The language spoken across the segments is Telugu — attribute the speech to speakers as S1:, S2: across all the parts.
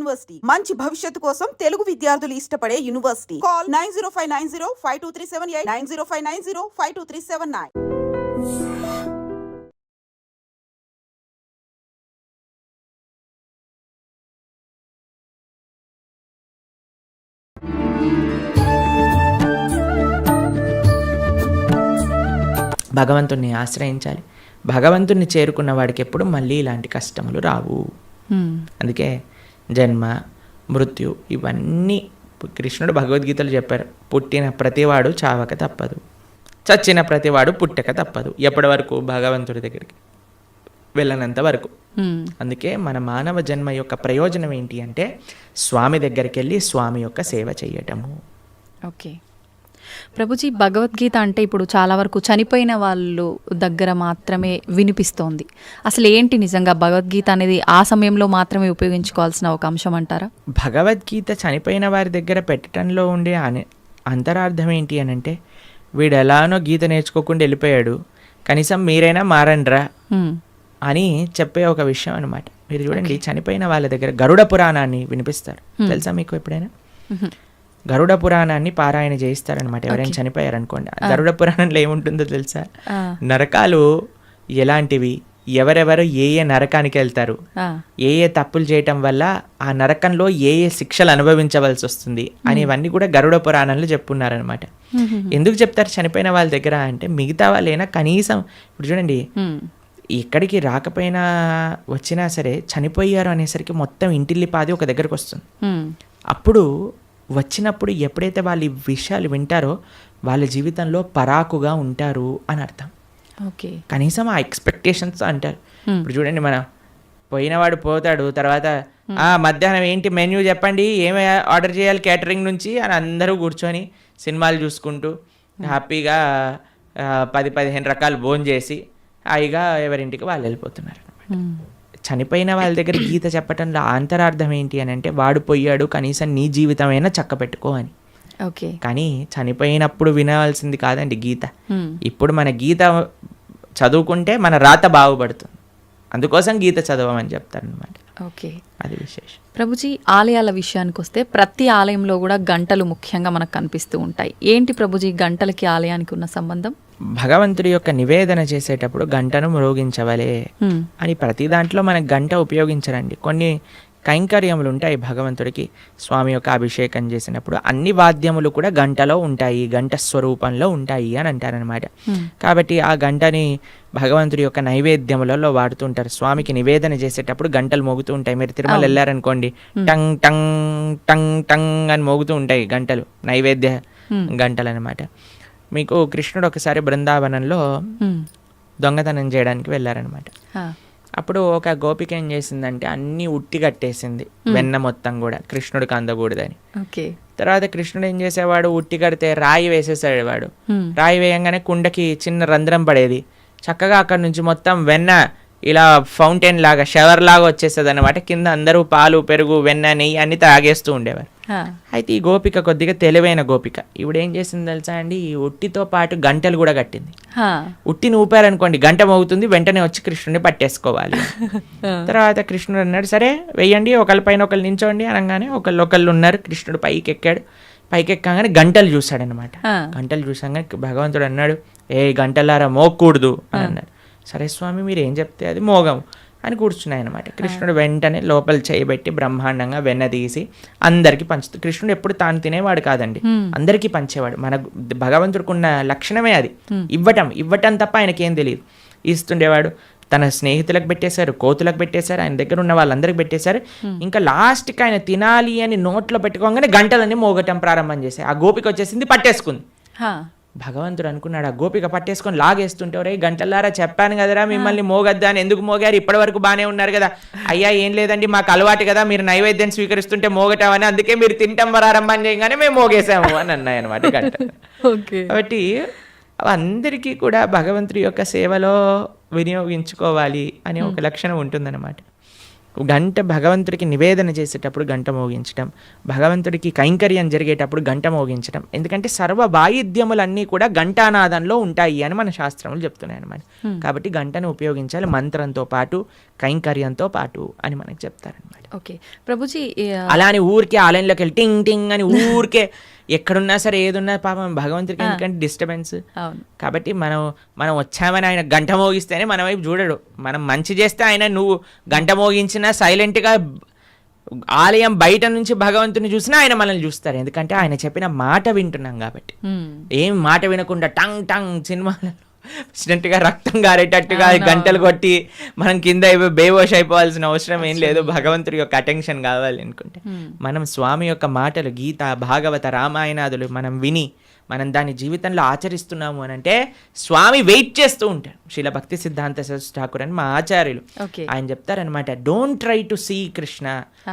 S1: యూనివర్సిటీ. మంచి భవిష్యత్తు కోసం తెలుగు విద్యార్థులు ఇష్టపడే university. Call nine zero five nine zero five two three seven eight nine zero five nine zero five two three seven nine.
S2: భగవంతుణ్ణి ఆశ్రయించాలి. భగవంతుణ్ణి చేరుకున్న వాడికి ఎప్పుడు మళ్ళీ ఇలాంటి కష్టములు రావు. అందుకే జన్మ మృత్యు ఇవన్నీ కృష్ణుడు భగవద్గీతలో చెప్పారు. పుట్టిన ప్రతివాడు చావక తప్పదు. చచ్చిన ప్రతివాడు పుట్టక తప్పదు. ఎప్పటి వరకు? భగవంతుడి దగ్గరికి వెళ్ళనంత వరకు. అందుకే మన మానవ జన్మ యొక్క ప్రయోజనం ఏంటి అంటే స్వామి దగ్గరికి వెళ్ళి స్వామి యొక్క సేవ చేయటము
S3: ఓకే. ప్రభుజీ భగవద్గీత అంటే ఇప్పుడు చాలా వరకు చనిపోయిన వాళ్ళు దగ్గర మాత్రమే వినిపిస్తోంది. అసలు ఏంటి నిజంగా భగవద్గీత అనేది ఆ సమయంలో మాత్రమే ఉపయోగించుకోవాల్సిన ఒక అంశం అంటారా?
S2: భగవద్గీత చనిపోయిన వారి దగ్గర పెట్టడంలో ఉండే అనే అంతరార్థం ఏంటి అని అంటే వీడు ఎలానో గీత నేర్చుకోకుండా వెళ్ళిపోయాడు కనీసం మీరైనా మారండ్రా. అని చెప్పే ఒక విషయం అనమాట మీరు చూడండి చనిపోయిన వాళ్ళ దగ్గర గరుడ పురాణాన్ని వినిపిస్తారు. తెలుసా మీకు ఎప్పుడైనా. గరుడ పురాణాన్ని పారాయణ చేయిస్తారనమాట ఎవరైనా చనిపోయారనుకోండి. గరుడ పురాణంలో ఏముంటుందో తెలుసా. నరకాలు ఎలాంటివి? ఎవరెవరు ఏ ఏ నరకానికి వెళ్తారు. ఏ ఏ తప్పులు చేయటం వల్ల ఆ నరకంలో ఏ ఏ శిక్షలు అనుభవించవలసి వస్తుంది? అనేవన్నీ కూడా గరుడ పురాణంలో చెప్పున్నారనమాట ఎందుకు చెప్తారు చనిపోయిన వాళ్ళ దగ్గర అంటే మిగతా వాళ్ళైనా కనీసం ఇప్పుడు చూడండి. ఎక్కడికి రాకపోయినా వచ్చినా సరే చనిపోయారు అనేసరికి మొత్తం ఇంటిల్లి పాది ఒక దగ్గరకు వస్తుంది. అప్పుడు వచ్చినప్పుడు ఎప్పుడైతే వాళ్ళు ఈ విషయాలు వింటారో వాళ్ళ జీవితంలో పరాకుగా ఉంటారు అని అర్థం.
S3: ఓకే.
S2: కనీసం ఆ ఎక్స్పెక్టేషన్స్ అంటారు. ఇప్పుడు చూడండి మనం పోయినవాడు పోతాడు తర్వాత ఆ మధ్యాహ్నం ఏంటి మెన్యూ చెప్పండి ఏమి ఆర్డర్ చేయాలి క్యాటరింగ్ నుంచి అని అందరూ కూర్చొని సినిమాలు చూసుకుంటూ హ్యాపీగా పది పదిహేను రకాలు భోజనం చేసి హాయిగా ఎవరింటికి వాళ్ళు వెళ్ళిపోతున్నారు. చనిపోయిన వాళ్ళ దగ్గర గీత చెప్పటంలో అంతరార్థం ఏంటి అని అంటే వాడు పోయాడు కనీసం నీ జీవితమైనా చక్క పెట్టుకో అని.
S3: ఓకే.
S2: కానీ చనిపోయినప్పుడు వినవలసింది కాదండి గీత. ఇప్పుడు మన గీత చదువుకుంటే మన రాత బాగుపడుతుంది. అందుకోసం గీత చదవమని చెప్తారనమాట
S3: ఓకే.
S2: అది విశేషం.
S3: ప్రభుజీ ఆలయాల విషయానికి వస్తే ప్రతి ఆలయంలో కూడా గంటలు ముఖ్యంగా మనకు కనిపిస్తూ ఉంటాయి. ఏంటి ప్రభుజీ గంటలకి ఆలయానికి ఉన్న సంబంధం?
S2: భగవంతుడి యొక్క నివేదన చేసేటప్పుడు గంటను మ్రోగించవలే. అని ప్రతి దాంట్లో మనకు గంట ఉపయోగించరండి. కొన్ని కైంకర్యములు ఉంటాయి భగవంతుడికి స్వామి యొక్క అభిషేకం చేసినప్పుడు అన్ని వాద్యములు కూడా గంటలో ఉంటాయి గంట స్వరూపంలో ఉంటాయి అని అంటారనమాట కాబట్టి ఆ గంటని భగవంతుడి యొక్క నైవేద్యములలో వాడుతుంటారు. స్వామికి నివేదన చేసేటప్పుడు గంటలు మోగుతూ ఉంటాయి. మీరు తిరుమల వెళ్ళారనుకోండి టంగ్ టంగ్ టంగ్ టంగ్ అని మోగుతూ ఉంటాయి గంటలు నైవేద్య గంటలు అనమాట మీకు కృష్ణుడు ఒకసారి బృందావనంలో. దొంగతనం చేయడానికి వెళ్ళారనమాట. అప్పుడు ఒక గోపిక ఏం చేసిందంటే అన్ని ఉట్టి కట్టేసింది. వెన్న మొత్తం కూడా కృష్ణుడికి అందకూడదని తర్వాత కృష్ణుడు ఏం చేసేవాడు? ఉట్టి కడితే రాయి వేసేసాడు వాడు.
S3: హ్మ్.
S2: రాయి వేయంగానే కుండకి చిన్న రంధ్రం పడేది. చక్కగా అక్కడ నుంచి మొత్తం వెన్న ఇలా ఫౌంటైన్ లాగా షవర్ లాగా వచ్చేస్తుంది అనమాట కింద అందరూ పాలు పెరుగు వెన్న నెయ్యి అన్ని తాగేస్తూ ఉండేవారు. అయితే ఈ గోపిక కొద్దిగా తెలివైన గోపిక. ఇప్పుడు ఏం చేసింది తెలుసా అండి? ఈ ఉట్టితో పాటు గంటలు కూడా కట్టింది. ఉట్టిని ఊపారనుకోండి గంట మోగుతుంది వెంటనే వచ్చి కృష్ణుడిని పట్టేసుకోవాలి. తర్వాత కృష్ణుడు అన్నాడు సరే వెయ్యండి ఒకళ్ళ పైన ఒకళ్ళు నించోండి అనగానే ఒకళ్ళు ఒకళ్ళు ఉన్నారు. కృష్ణుడు పైకి ఎక్కాడు పైకి ఎక్కగానే గంటలు చూశాడనమాట. గంటలు చూసాగానే భగవంతుడు అన్నాడు ఏ గంటలారా మోగకూడదు అని అన్నాడు. సరే స్వామి మీరు ఏం చెప్తే అది మోగము. అని కూర్చున్నాయి అనమాట కృష్ణుడు వెంటనే లోపల చేయబెట్టి బ్రహ్మాండంగా వెన్న తీసి అందరికి పంచుతూ కృష్ణుడు ఎప్పుడు తాను తినేవాడు కాదండి. అందరికీ పంచేవాడు. మన భగవంతుడికి ఉన్న లక్షణమే అది. ఇవ్వటం ఇవ్వటం తప్ప ఆయనకేం తెలియదు ఇస్తుండేవాడు తన స్నేహితులకు పెట్టేశారు కోతులకు పెట్టేశారు ఆయన దగ్గర ఉన్న వాళ్ళందరికి పెట్టేశారు. ఇంకా లాస్ట్కి ఆయన తినాలి అని నోట్లో పెట్టుకోగానే గంటలన్నీ మోగటం ప్రారంభం చేశాయి. ఆ గోపిక వచ్చేసింది పట్టేసుకుంది. భగవంతుడు అనుకున్నాడు ఆ గోపిక పట్టేసుకొని లాగేస్తుంటే రే గంటలారా చెప్పాను కదరా మిమ్మల్ని మోగద్దా అని ఎందుకు మోగారు? ఇప్పటి వరకు బాగానే ఉన్నారు కదా. అయ్యా ఏం లేదండి మాకు అలవాటు కదా మీరు నైవేద్యం స్వీకరిస్తుంటే మోగటామని అందుకే మీరు తింటాం ప్రారంభం చేయగానే మేము మోగేసాము అని అన్నాయి అనమాట గంట.
S3: ఓకే.
S2: కాబట్టి అందరికీ కూడా భగవంతుడి యొక్క సేవలో వినియోగించుకోవాలి అనే ఒక లక్షణం ఉంటుందన్నమాట. గంట భగవంతుడికి నివేదన చేసేటప్పుడు గంట మోగించడం భగవంతుడికి కైంకర్యం జరిగేటప్పుడు గంట మోగించడం ఎందుకంటే సర్వ వాయిద్యములన్నీ కూడా ఘంటానాదంలో ఉంటాయి అని మన శాస్త్రములు చెప్తున్నాయి అనమాట కాబట్టి గంటను ఉపయోగించాలి మంత్రంతో పాటు కైంకర్యంతో పాటు అని మనకి చెప్తారనమాట
S3: ఓకే. ప్రభుజీ
S2: అలా అని ఊరికే ఆలయంలోకి వెళ్ళి టింగ్ టింగ్ అని ఊరికే ఎక్కడున్నా సరే ఏదున్నా పాపం భగవంతుడికి ఎందుకంటే డిస్టర్బెన్స్ కాబట్టి మనం మనం వచ్చామని ఆయన గంట మోగిస్తేనే మన వైపు చూడడు. మనం మంచి చేస్తే ఆయన నువ్వు గంట మోగించినా సైలెంట్గా ఆలయం బయట నుంచి భగవంతుని చూసినా ఆయన మనల్ని చూస్తారు. ఎందుకంటే ఆయన చెప్పిన మాట వింటున్నాం కాబట్టి. ఏం మాట వినకుండా టంగ్ టంగ్ సినిమాలలో వచ్చినట్టుగా రక్తం గారేటట్టుగా గంటలు కొట్టి మనం కింద అయిపోయి బేవోష్ అయిపోవాల్సిన అవసరం ఏం లేదు. భగవంతుడి యొక్క అటెన్షన్ కావాలి అనుకుంటే. మనం స్వామి యొక్క మాటలు గీత భాగవత రామాయణాదులు మనం విని మనం దాని జీవితంలో ఆచరిస్తున్నాము అని అంటే స్వామి వెయిట్ చేస్తూ ఉంటారు శీల భక్తి సిద్ధాంత ఠాకూర్ అని మా ఆచార్యులు ఆయన చెప్తారనమాట don't try to see Krishna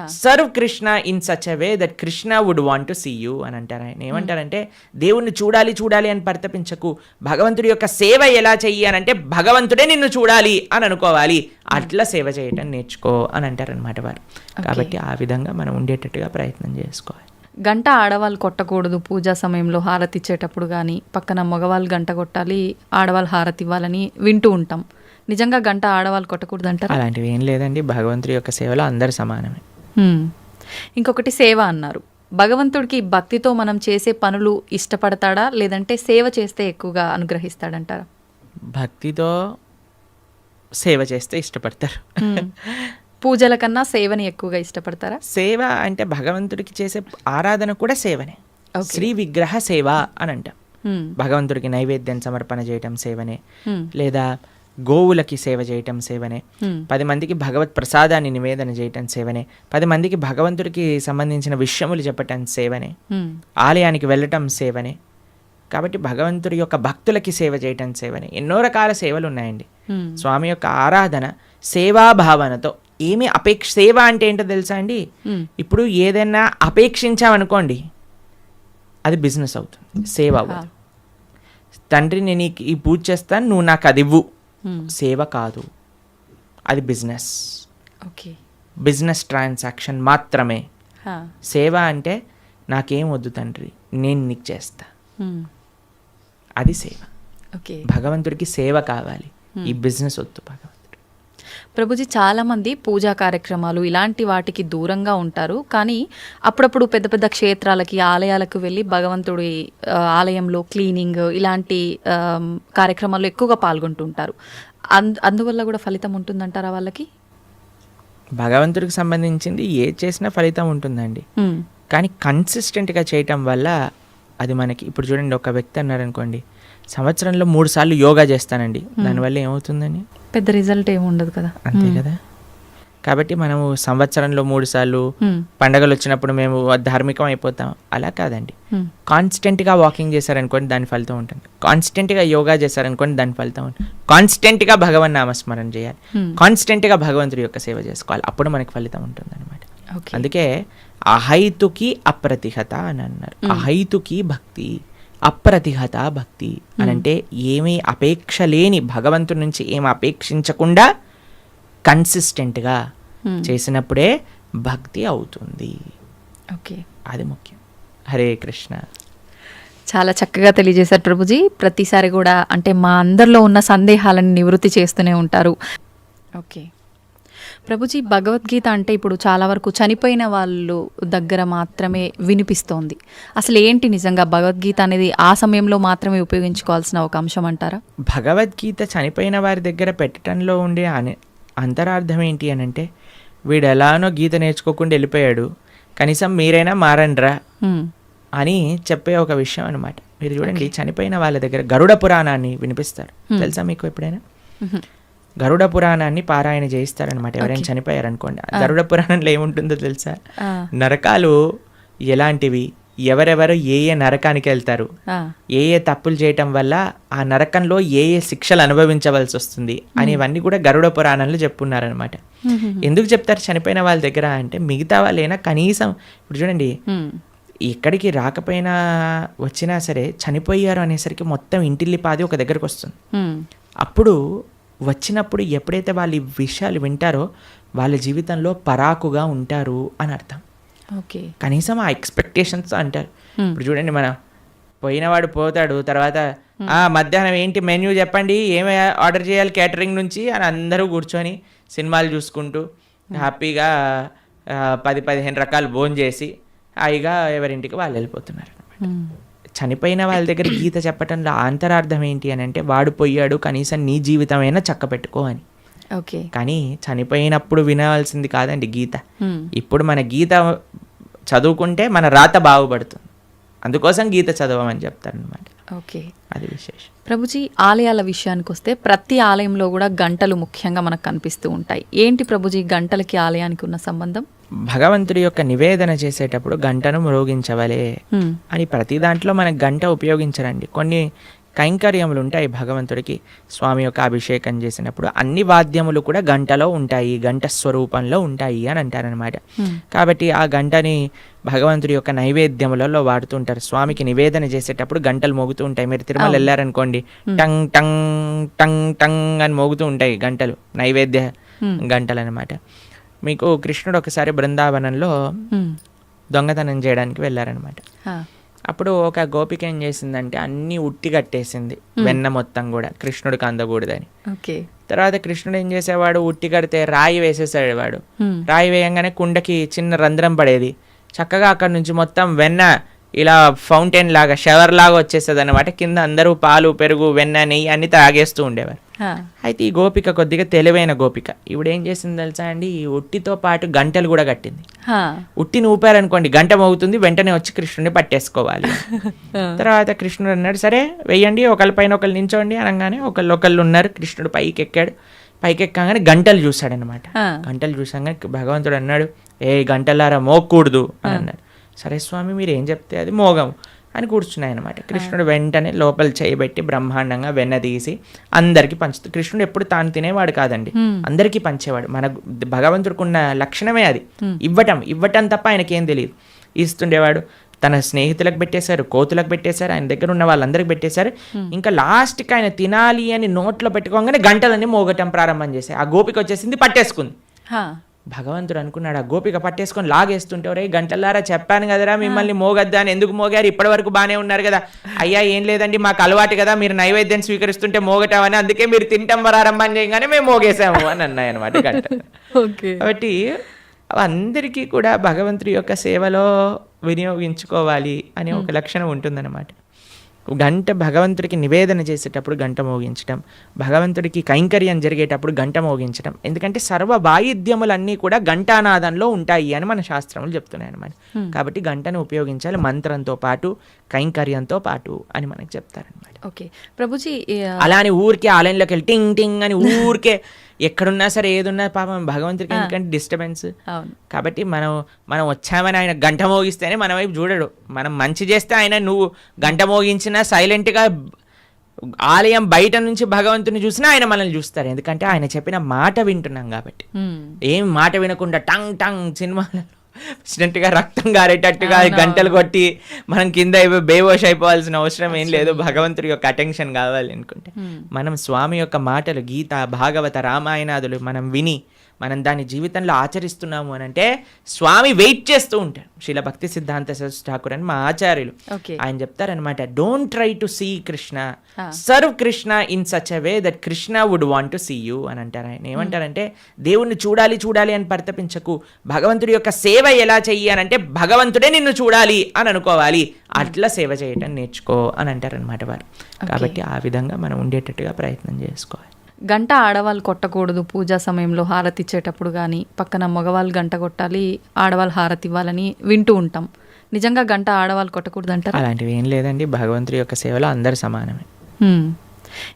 S2: serve Krishna in such a way that Krishna would want to see you అని అంటారు ఆయన. ఏమంటారంటే దేవుణ్ణి చూడాలి చూడాలి అని పరితపించకు. భగవంతుడి యొక్క సేవ ఎలా చెయ్యి అని అంటే భగవంతుడే నిన్ను చూడాలి అని అనుకోవాలి. అట్లా సేవ చేయటం నేర్చుకో అని అంటారనమాట వారు. కాబట్టి ఆ విధంగా మనం ఉండేటట్టుగా ప్రయత్నం చేసుకోవాలి.
S3: గంట ఆడవాళ్ళు కొట్టకూడదు పూజా సమయంలో హారతి ఇచ్చేటప్పుడు కానీ పక్కన మగవాళ్ళు గంట కొట్టాలి ఆడవాళ్ళు హారతి ఇవ్వాలని వింటూ ఉంటాం. నిజంగా గంట ఆడవాళ్ళు కొట్టకూడదు అంటారా
S2: అలాంటివి ఏం లేదండి. భగవంతుడి యొక్క సేవలో అందరు సమానమే.
S3: ఇంకొకటి సేవ అన్నారు. భగవంతుడికి భక్తితో మనం చేసే పనులు ఇష్టపడతాడా? లేదంటే సేవ చేస్తే ఎక్కువగా అనుగ్రహిస్తాడంటారా?
S2: భక్తితో సేవ చేస్తే ఇష్టపడతారు.
S3: పూజల కన్నా సేవని ఎక్కువగా ఇష్టపడతారా?
S2: సేవ అంటే భగవంతుడికి చేసే ఆరాధన కూడా సేవనే. శ్రీ విగ్రహ సేవ అని అంటాం. భగవంతుడికి నైవేద్యం సమర్పణ చేయటం సేవనే. లేదా గోవులకి సేవ చేయటం సేవనే. పది మందికి భగవత్ ప్రసాదాన్ని నివేదన చేయటం సేవనే. పది మందికి భగవంతుడికి సంబంధించిన విషయములు చెప్పటం సేవనే. ఆలయానికి వెళ్ళటం సేవనే. కాబట్టి భగవంతుడి యొక్క భక్తులకి సేవ చేయటం సేవనే. ఎన్నో రకాల సేవలు ఉన్నాయండి. స్వామి యొక్క ఆరాధన సేవాభావనతో. ఏమి అపేక్ష సేవ అంటే ఏంటో తెలుసా అండి. ఇప్పుడు ఏదైనా అపేక్షించామనుకోండి అది బిజినెస్ అవుతుంది సేవ అవ్వదు. తండ్రి నేను ఈ పూజ చేస్తాను నువ్వు నాకు అది ఇవ్వు. సేవ కాదు. అది బిజినెస్.
S3: ఓకే.
S2: బిజినెస్ ట్రాన్సాక్షన్ మాత్రమే. సేవ అంటే నాకేం వద్దు తండ్రి నేను నీకు చేస్తా. అది సేవ.
S3: ఓకే.
S2: భగవంతుడికి సేవ కావాలి. ఈ బిజినెస్ వద్దు భగవంతుడు
S3: ప్రభుజీ చాలామంది పూజా కార్యక్రమాలు ఇలాంటి వాటికి దూరంగా ఉంటారు. కానీ అప్పుడప్పుడు పెద్ద పెద్ద క్షేత్రాలకి ఆలయాలకు వెళ్ళి భగవంతుడి ఆలయంలో క్లీనింగ్ ఇలాంటి కార్యక్రమాల్లో ఎక్కువగా పాల్గొంటుంటారు. అందు అందువల్ల కూడా ఫలితం ఉంటుందంటారా వాళ్ళకి?
S2: భగవంతుడికి సంబంధించింది ఏ చేసినా ఫలితం ఉంటుందండి. కానీ కన్సిస్టెంట్గా చేయటం వల్ల అది మనకి ఇప్పుడు చూడండి ఒక వ్యక్తి అన్నారు అనుకోండి సంవత్సరంలో మూడు సార్లు యోగా చేస్తానండి. దానివల్ల ఏమవుతుందని?
S3: పెద్ద రిజల్ట్ ఏమి ఉండదు కదా.
S2: అంతే కదా? కాబట్టి మనము సంవత్సరంలో మూడు సార్లు. పండగలు వచ్చినప్పుడు మేము ధార్మికం అయిపోతాం. అలా కాదండి. కాన్స్టెంట్గా వాకింగ్ చేశారనుకోండి దాని ఫలితం ఉంటుంది. కాన్స్టెంట్గా యోగా చేశారనుకోండి దాని ఫలితం ఉంటుంది. కాన్స్టెంట్గా భగవన్ నామస్మరణ చేయాలి. కాన్స్టెంట్గా భగవంతుడి యొక్క సేవ చేసుకోవాలి. అప్పుడు మనకి ఫలితం ఉంటుంది అనమాట అందుకే అహైతుకి అప్రతిహత అని అన్నారు. అహైతుకి భక్తి. అప్రతిహత భక్తి. అని అంటే ఏమీ అపేక్ష లేని భగవంతుడి నుంచి ఏమి అపేక్షించకుండా కన్సిస్టెంట్గా
S3: Hmm.
S2: చేసినప్పుడే భక్తి అవుతుంది.
S3: ఓకే.
S2: అది ముఖ్యం. హరే కృష్ణ.
S3: చాలా చక్కగా తెలియజేశారు ప్రభుజీ. ప్రతిసారి కూడా అంటే మా అందరిలో ఉన్న సందేహాలను నివృత్తి చేస్తూనే ఉంటారు. ఓకే. ప్రభుజీ భగవద్గీత అంటే ఇప్పుడు చాలా వరకు చనిపోయిన వాళ్ళు దగ్గర మాత్రమే వినిపిస్తోంది. అసలు ఏంటి నిజంగా భగవద్గీత అనేది ఆ సమయంలో మాత్రమే ఉపయోగించుకోవాల్సిన ఒక అంశం అంటారా?
S2: భగవద్గీత చనిపోయిన వారి దగ్గర పెట్టడంలో ఉండే అనే అంతరార్థం ఏంటి అని అంటే వీడు ఎలానో గీత నేర్చుకోకుండా వెళ్ళిపోయాడు కనీసం మీరైనా మారండ్రా. అని చెప్పే ఒక విషయం అనమాట మీరు చూడండి చనిపోయిన వాళ్ళ దగ్గర గరుడ పురాణాన్ని వినిపిస్తారు. తెలుసా మీకు ఎప్పుడైనా. గరుడ పురాణాన్ని పారాయణ చేయిస్తారనమాట ఎవరైనా చనిపోయారనుకోండి. గరుడ పురాణంలో ఏముంటుందో తెలుసా. నరకాలు ఎలాంటివి? ఎవరెవరు ఏ ఏ నరకానికి వెళ్తారు. ఏ ఏ తప్పులు చేయటం వల్ల ఆ నరకంలో ఏ ఏ శిక్షలు అనుభవించవలసి వస్తుంది? అనేవన్నీ కూడా గరుడ పురాణంలో చెప్పున్నారనమాట ఎందుకు చెప్తారు చనిపోయిన వాళ్ళ దగ్గర అంటే మిగతా వాళ్ళైనా కనీసం ఇప్పుడు చూడండి. ఎక్కడికి రాకపోయినా వచ్చినా సరే చనిపోయారు అనేసరికి మొత్తం ఇంటిల్లిపాది ఒక దగ్గరకు వస్తుంది. అప్పుడు వచ్చినప్పుడు ఎప్పుడైతే వాళ్ళు ఈ విషయాలు వింటారో వాళ్ళ జీవితంలో పరాకుగా ఉంటారు అని అర్థం.
S3: ఓకే.
S2: కనీసం ఆ ఎక్స్పెక్టేషన్స్ అంటారు. ఇప్పుడు చూడండి మన పోయినవాడు పోతాడు తర్వాత ఆ మధ్యాహ్నం ఏంటి మెన్యూ చెప్పండి ఏమి ఆర్డర్ చేయాలి క్యాటరింగ్ నుంచి అని అందరూ కూర్చొని సినిమాలు చూసుకుంటూ హ్యాపీగా పది పదిహేను రకాలు భోజనం చేసి హాయిగా ఎవరింటికి వాళ్ళు వెళ్ళిపోతున్నారు చనిపోయిన వాళ్ళ దగ్గర గీత చెప్పటంలో అంతరార్థం ఏంటి అని అంటే వాడు పోయాడు కనీసం నీ జీవితమైనా చక్క పెట్టుకో అని.
S3: ఓకే.
S2: కానీ చనిపోయినప్పుడు వినవలసింది కాదండి గీత. ఇప్పుడు మన గీత చదువుకుంటే మన రాత బాగుపడుతుంది. అందుకోసం గీత చదవమని చెప్తారనమాట
S3: ఓకే.
S2: అది విశేషం.
S3: ప్రభుజీ ఆలయాల విషయానికి వస్తే ప్రతి ఆలయంలో కూడా గంటలు ముఖ్యంగా మనకు కనిపిస్తూ ఉంటాయి. ఏంటి ప్రభుజీ గంటలకి ఆలయానికి ఉన్న సంబంధం?
S2: భగవంతుడి యొక్క నివేదన చేసేటప్పుడు గంటను మ్రోగించవలే. అని ప్రతి దాంట్లో మనకు గంట ఉపయోగించరండి. కొన్ని కైంకర్యములు ఉంటాయి భగవంతుడికి. స్వామి యొక్క అభిషేకం చేసినప్పుడు అన్ని వాద్యములు కూడా గంటలో ఉంటాయి గంట స్వరూపంలో ఉంటాయి అని అంటారనమాట కాబట్టి ఆ గంటని భగవంతుడి యొక్క నైవేద్యములలో వాడుతుంటారు. స్వామికి నివేదన చేసేటప్పుడు గంటలు మోగుతూ ఉంటాయి. మీరు తిరుమల వెళ్ళారనుకోండి టంగ్ టంగ్ టంగ్ టంగ్ అని మోగుతూ ఉంటాయి గంటలు. నైవేద్య గంటలు అనమాట మీకు కృష్ణుడు ఒకసారి బృందావనంలో. దొంగతనం చేయడానికి వెళ్ళారనమాట. అప్పుడు ఒక గోపిక ఏం చేసిందంటే అన్ని ఉట్టి కట్టేసింది వెన్న మొత్తం కూడా కృష్ణుడికి అందకూడదని.
S3: ఓకే.
S2: తర్వాత కృష్ణుడు ఏం చేసేవాడు? ఉట్టి కడితే రాయి వేసేసాడు వాడు. రాయి వేయంగానే కుండకి చిన్న రంధ్రం పడేది. చక్కగా అక్కడ నుంచి మొత్తం వెన్న ఇలా ఫౌంటైన్ లాగా షవర్ లాగా వచ్చేస్తుంది అనమాట కింద అందరూ పాలు పెరుగు వెన్న నెయ్యి అన్ని తాగేస్తూ ఉండేవారు. అయితే ఈ గోపిక కొద్దిగా తెలివైన గోపిక. ఇప్పుడు ఏం చేసింది తెలుసా అండి? ఈ ఉట్టితో పాటు గంటలు కూడా కట్టింది. ఉట్టిని ఊపారనుకోండి గంట మోగుతుంది వెంటనే వచ్చి కృష్ణుడిని పట్టేసుకోవాలి. తర్వాత కృష్ణుడు అన్నాడు సరే వెయ్యండి ఒకళ్ళ పైన ఒకళ్ళు నించోండి అనగానే ఒకళ్ళు ఒకళ్ళు ఉన్నారు. కృష్ణుడు పైకి ఎక్కాడు పైకి ఎక్కగానే గంటలు చూశాడనమాట. గంటలు చూసాగానే భగవంతుడు అన్నాడు ఏ గంటలారా మోగకూడదు అని అన్నాడు. సరే స్వామి మీరు ఏం చెప్తే అది మోగము అని కూర్చున్నాయి అనమాట కృష్ణుడు వెంటనే లోపల చేయబెట్టి బ్రహ్మాండంగా వెన్న తీసి అందరికి పంచుతూ కృష్ణుడు ఎప్పుడు తాను తినేవాడు కాదండి. అందరికీ పంచేవాడు. మన భగవంతుడికి ఉన్న లక్షణమే అది. ఇవ్వటం ఇవ్వటం తప్ప ఆయనకేం తెలియదు. ఇస్తుండేవాడు తన స్నేహితులకు పెట్టేశారు కోతులకు పెట్టేశారు ఆయన దగ్గర ఉన్న వాళ్ళందరికి పెట్టేశారు. ఇంకా లాస్ట్కి ఆయన తినాలి అని నోట్లో పెట్టుకోగానే గంటలన్నీ మోగటం ప్రారంభం చేశాయి. ఆ గోపిక వచ్చేసింది పట్టేసుకుంది. భగవంతుడు అనుకున్నాడు ఆ గోపిక పట్టేసుకొని లాగేస్తుంటే రే గంటలారా చెప్పాను కదరా మిమ్మల్ని మోగద్దా అని ఎందుకు మోగారు? ఇప్పటి వరకు బాగానే ఉన్నారు కదా. అయ్యా ఏం లేదండి మాకు అలవాటు కదా మీరు నైవేద్యం స్వీకరిస్తుంటే మోగటామని అందుకే మీరు తింటాం ప్రారంభం చేయగానే మేము మోగేసాము అని అన్నాయి అనమాట గంట.
S3: ఓకే.
S2: కాబట్టి అందరికీ కూడా భగవంతుడి యొక్క సేవలో వినియోగించుకోవాలి అనే ఒక లక్షణం ఉంటుందన్నమాట. గంట భగవంతుడికి నివేదన చేసేటప్పుడు గంట మోగించడం భగవంతుడికి కైంకర్యం జరిగేటప్పుడు గంట మోగించడం ఎందుకంటే సర్వ వాయిద్యములన్నీ కూడా ఘంటానాదంలో ఉంటాయి అని మన శాస్త్రములు చెప్తున్నాయి అనమాట కాబట్టి గంటను ఉపయోగించాలి మంత్రంతో పాటు కైంకర్యంతో పాటు అని మనకు చెప్తారనమాట
S3: ఓకే. ప్రభుజీ
S2: అని ఊరికే ఆలయంలోకి వెళ్ళి టింగ్ టింగ్ అని ఊరికే ఎక్కడున్నా సరే ఏదున్నా పాపం భగవంతుడికి ఎందుకంటే డిస్టర్బెన్స్. కాబట్టి మనం మనం వచ్చామని ఆయన గంట మోగిస్తేనే మన వైపు చూడడు. మనం మంచి చేస్తే ఆయన నువ్వు గంట మోగించినా సైలెంట్గా ఆలయం బయట నుంచి భగవంతుని చూసినా ఆయన మనల్ని చూస్తారు. ఎందుకంటే ఆయన చెప్పిన మాట వింటున్నాం కాబట్టి. ఏం మాట వినకుండా టంగ్ టంగ్ సినిమాలలో వచ్చినట్టుగా రక్తం గారేటట్టుగా గంటలు కొట్టి మనం కింద అయిపోయి బేవోష్ అయిపోవాల్సిన అవసరం ఏం లేదు. భగవంతుడి యొక్క అటెన్షన్ కావాలి అనుకుంటే. మనం స్వామి యొక్క మాటలు గీత భాగవత రామాయణాదులు మనం విని మనం దాని జీవితంలో ఆచరిస్తున్నాము అని అంటే స్వామి వెయిట్ చేస్తూ ఉంటారు శీల భక్తి సిద్ధాంత సరస్వతి ఠాకూర్ అని మా ఆచార్యులు ఆయన చెప్తారనమాట don't try to see Krishna serve Krishna in such a way that Krishna would want to see you అని అంటారు ఆయన. ఏమంటారంటే దేవుణ్ణి చూడాలి చూడాలి అని పరితపించకు. భగవంతుడి యొక్క సేవ ఎలా చెయ్యి అని అంటే భగవంతుడే నిన్ను చూడాలి అని అనుకోవాలి. అట్లా సేవ చేయటం నేర్చుకో అని అంటారనమాట వారు. కాబట్టి ఆ విధంగా మనం ఉండేటట్టుగా ప్రయత్నం చేసుకోవాలి.
S3: గంట ఆడవాళ్ళు కొట్టకూడదు పూజా సమయంలో హారతి ఇచ్చేటప్పుడు కానీ పక్కన మగవాళ్ళు గంట కొట్టాలి ఆడవాళ్ళు హారతి ఇవ్వాలని వింటూ ఉంటాం. నిజంగా గంట ఆడవాళ్ళు కొట్టకూడదు అంటారా
S2: అలాంటివి ఏం లేదండి. భగవంతుడి యొక్క సేవలో అందరు సమానమే.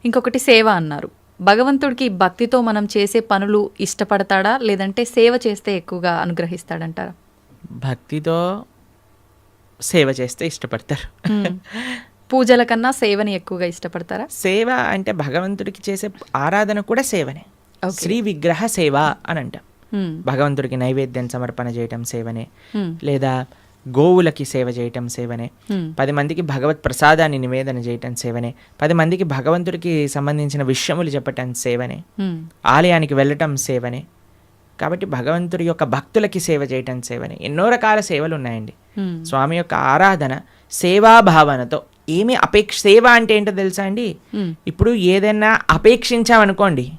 S3: ఇంకొకటి సేవ అన్నారు. భగవంతుడికి భక్తితో మనం చేసే పనులు ఇష్టపడతాడా? లేదంటే సేవ చేస్తే ఎక్కువగా అనుగ్రహిస్తాడంటారా?
S2: భక్తితో సేవ చేస్తే ఇష్టపడతారు.
S3: పూజల కన్నా సేవని ఎక్కువగా ఇష్టపడతారా?
S2: సేవ అంటే భగవంతుడికి చేసే ఆరాధన కూడా సేవనే. శ్రీ విగ్రహ సేవ అని అంటాం. భగవంతుడికి నైవేద్యం సమర్పణ చేయటం సేవనే. లేదా గోవులకి సేవ చేయటం సేవనే. పది మందికి భగవత్ ప్రసాదాన్ని నివేదన చేయటం సేవనే. పది మందికి భగవంతుడికి సంబంధించిన విషయములు చెప్పటం సేవనే. ఆలయానికి వెళ్ళటం సేవనే. కాబట్టి భగవంతుడి యొక్క భక్తులకి సేవ చేయటం సేవనే. ఎన్నో రకాల సేవలు ఉన్నాయండి. స్వామి యొక్క ఆరాధన సేవాభావనతో ఏమి అపేక్ష సేవ అంటే ఏంటో తెలుసా అండి. ఇప్పుడు ఏదైనా అపేక్షించామనుకోండి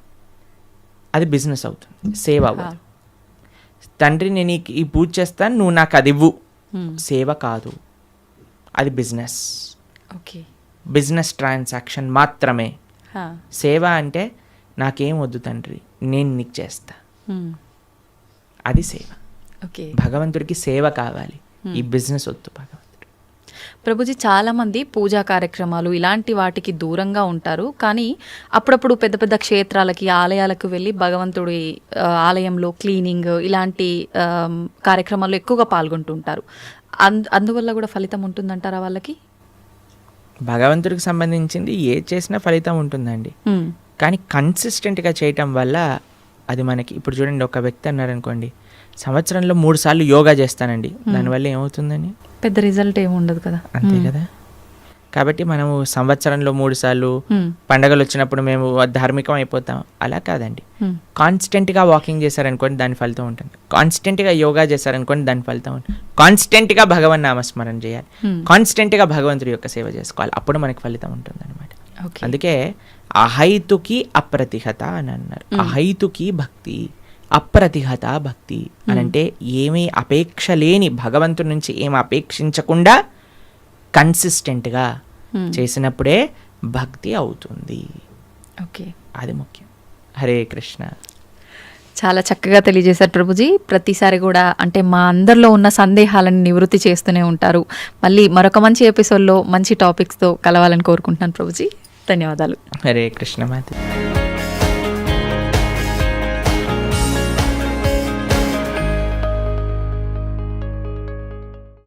S2: అది బిజినెస్ అవుతుంది సేవ అవ్వదు. తండ్రి నేను ఈ పూజ చేస్తాను నువ్వు నాకు అది ఇవ్వు. సేవ కాదు. అది బిజినెస్
S3: ఓకే.
S2: బిజినెస్ ట్రాన్సాక్షన్ మాత్రమే. సేవ అంటే నాకేం వద్దు తండ్రి నేను నీకు చేస్తా. అది సేవ.
S3: ఓకే.
S2: భగవంతుడికి సేవ కావాలి. ఈ బిజినెస్ వద్దు భగవంతుడు
S3: ప్రభుజీ చాలా మంది పూజా కార్యక్రమాలు ఇలాంటి వాటికి దూరంగా ఉంటారు. కానీ అప్పుడప్పుడు పెద్ద పెద్ద క్షేత్రాలకి ఆలయాలకు వెళ్ళి భగవంతుడి ఆలయంలో క్లీనింగ్ ఇలాంటి కార్యక్రమాల్లో ఎక్కువగా పాల్గొంటుంటారు. అందు అందువల్ల కూడా ఫలితం ఉంటుందంటారా వాళ్ళకి?
S2: భగవంతుడికి సంబంధించింది ఏ చేసినా ఫలితం ఉంటుందండి. కానీ కన్సిస్టెంట్గా చేయటం వల్ల అది మనకి ఇప్పుడు చూడండి ఒక వ్యక్తి అన్నారు అనుకోండి సంవత్సరంలో మూడు సార్లు యోగా చేస్తానండి. దానివల్ల ఏమవుతుందని
S3: పెద్ద రిజల్ట్ ఏమి ఉండదు కదా.
S2: అంతే కదా. కాబట్టి మనము సంవత్సరంలో మూడు సార్లు. పండగలు వచ్చినప్పుడు మేము ధార్మికం అయిపోతాం. అలా కాదండి. కాన్స్టెంట్గా వాకింగ్ చేశారనుకోండి దాని ఫలితం ఉంటుంది. కాన్స్టెంట్గా యోగా చేశారనుకోండి దాని ఫలితం ఉంటుంది. కాన్స్టెంట్గా భగవన్ నామస్మరణ చేయాలి. కాన్స్టెంట్గా భగవంతుడి యొక్క సేవ చేసుకోవాలి. అప్పుడు మనకి ఫలితం ఉంటుంది అనమాట అందుకే అహైతుకి అప్రతిహత అని అన్నారు. అహైతుకి భక్తి. అప్రతిహత భక్తి అని అంటే ఏమీ అపేక్ష లేని భగవంతుడి నుంచి ఏమి అపేక్షించకుండా కన్సిస్టెంట్గా
S3: Hmm.
S2: చేసినప్పుడే భక్తి అవుతుంది.
S3: ఓకే.
S2: అది ముఖ్యం. హరే కృష్ణ.
S3: చాలా చక్కగా తెలియజేశారు ప్రభుజీ. ప్రతిసారి కూడా అంటే మా అందరిలో ఉన్న సందేహాలను నివృత్తి చేస్తూనే ఉంటారు. మళ్ళీ మరొక మంచి ఎపిసోడ్లో మంచి టాపిక్స్తో కలవాలని కోరుకుంటున్నాను ప్రభుజీ. ధన్యవాదాలు.
S2: హరే కృష్ణ మాత.